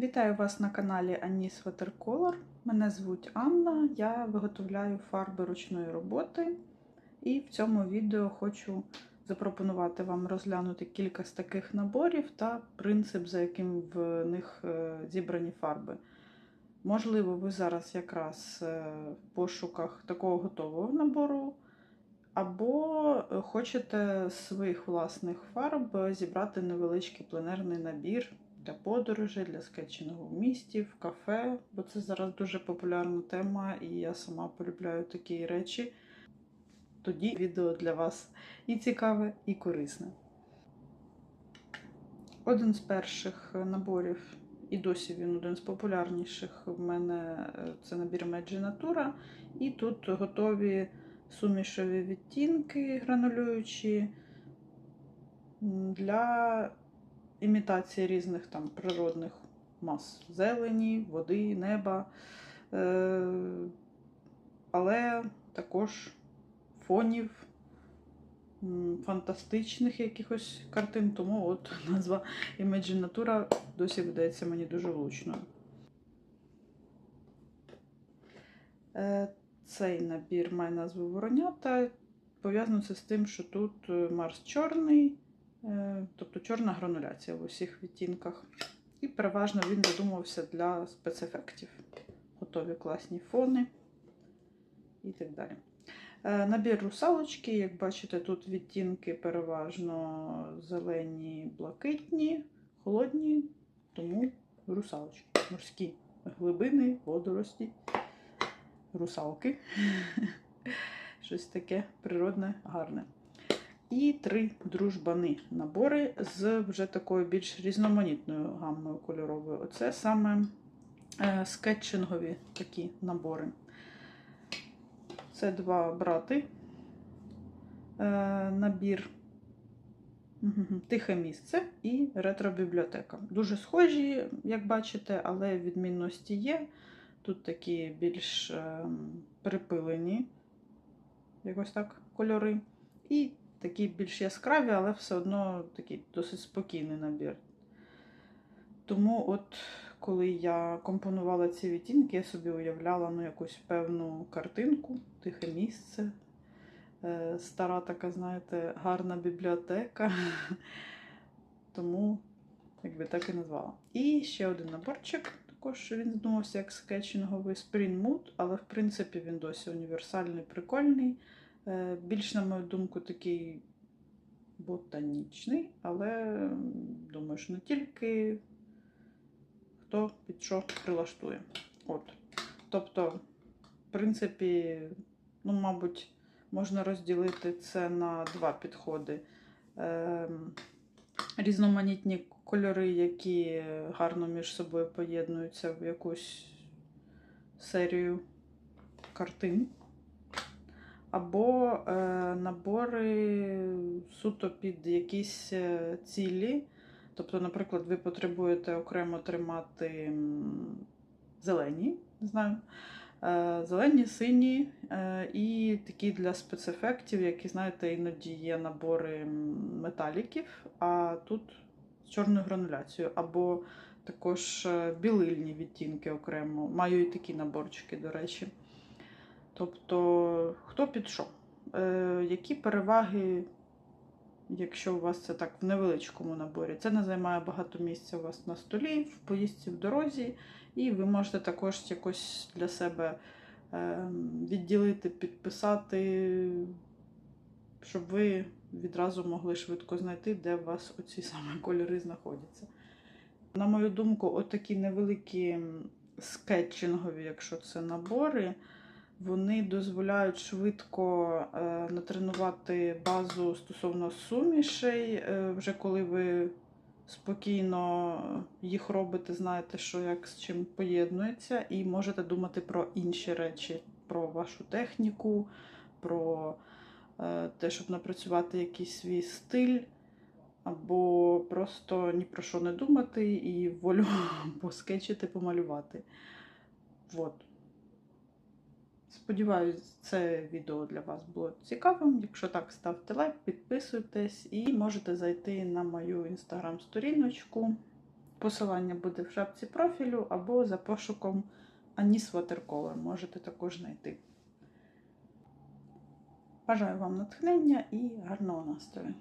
Вітаю вас на каналі Аніс Watercolor. Мене звуть Анна, я виготовляю фарби ручної роботи. І в цьому відео хочу запропонувати вам розглянути кілька з таких наборів та принцип, за яким в них е, зібрані фарби. Можливо, ви зараз якраз е, в пошуках такого готового набору, або е, хочете своїх власних фарб зібрати невеличкий пленерний набір для подорожей, для скетчингу в місті, в кафе, бо це зараз дуже популярна тема, і я сама полюбляю такі речі. Тоді відео для вас і цікаве, і корисне. Один з перших наборів, і досі він один з популярніших в мене це набір Magic Natura. І тут готові сумішові відтінки гранулюючі для імітації різних там природних мас зелені, води, неба, е, але також фонів фантастичних якихось картин, тому от назва Natura досі видається мені дуже влучною. Е, Цей набір має назву Воронята. Пов'язано це з тим, що тут Марс чорний, тобто чорна грануляція в усіх відтінках. І переважно він додумався для спецефектів. Готові класні фони і так далі. Набір русалочки, як бачите, тут відтінки переважно зелені, блакитні, холодні, тому русалочки. Морські глибини, водорості, русалки. Щось таке природне, гарне. І три дружбани набори з вже такою більш різноманітною гаммою кольоровою. Оце саме скетчингові такі набори. Це два брати. Набір Тихе місце і ретро-бібліотека. Дуже схожі, як бачите, але відмінності є. Тут такі більш припилені, якось так, кольори. І такі більш яскраві, але все одно такий досить спокійний набір. Тому, от, коли я компонувала ці відтінки, я собі уявляла ну, якусь певну картинку, тихе місце, е, стара така, знаєте, гарна бібліотека. Тому, якби так і назвала. І ще один наборчик. Також він здумався як скетчинговий Spring Mood, але в принципі він досі універсальний, прикольний. Більш, на мою думку, такий ботанічний, але думаю, що не тільки хто під що прилаштує. От. Тобто, в принципі, ну, мабуть, можна розділити це на два підходи. Ем, різноманітні кольори, які гарно між собою поєднуються в якусь серію картин або е, набори суто під якісь е, цілі. Тобто, наприклад, ви потребуєте окремо тримати зелені, не знаю, е, зелені, сині е, і такі для спецефектів, які, знаєте, іноді є набори металіків, а тут з чорною грануляцією, або також білильні відтінки окремо. Маю і такі наборчики, до речі. Тобто, хто під що? Е, Які переваги, якщо у вас це так в невеличкому наборі? Це не займає багато місця у вас на столі, в поїздці в дорозі, і ви можете також якось для себе е, відділити, підписати, щоб ви відразу могли швидко знайти, де у вас оці саме кольори знаходяться. На мою думку, отакі невеликі скетчингові, якщо це набори. Вони дозволяють швидко е, натренувати базу стосовно сумішей, е, вже коли ви спокійно їх робите, знаєте, що як з чим поєднується, і можете думати про інші речі, про вашу техніку, про е, те, щоб напрацювати якийсь свій стиль, або просто ні про що не думати і волю поскетчити, помалювати. Вот. Сподіваюсь, це відео для вас було цікавим. Якщо так, ставте лайк, підписуйтесь і можете зайти на мою інстаграм-сторіночку. Посилання буде в шапці профілю або за пошуком Аніс Watercolor. Можете також знайти. Бажаю вам натхнення і гарного настрою!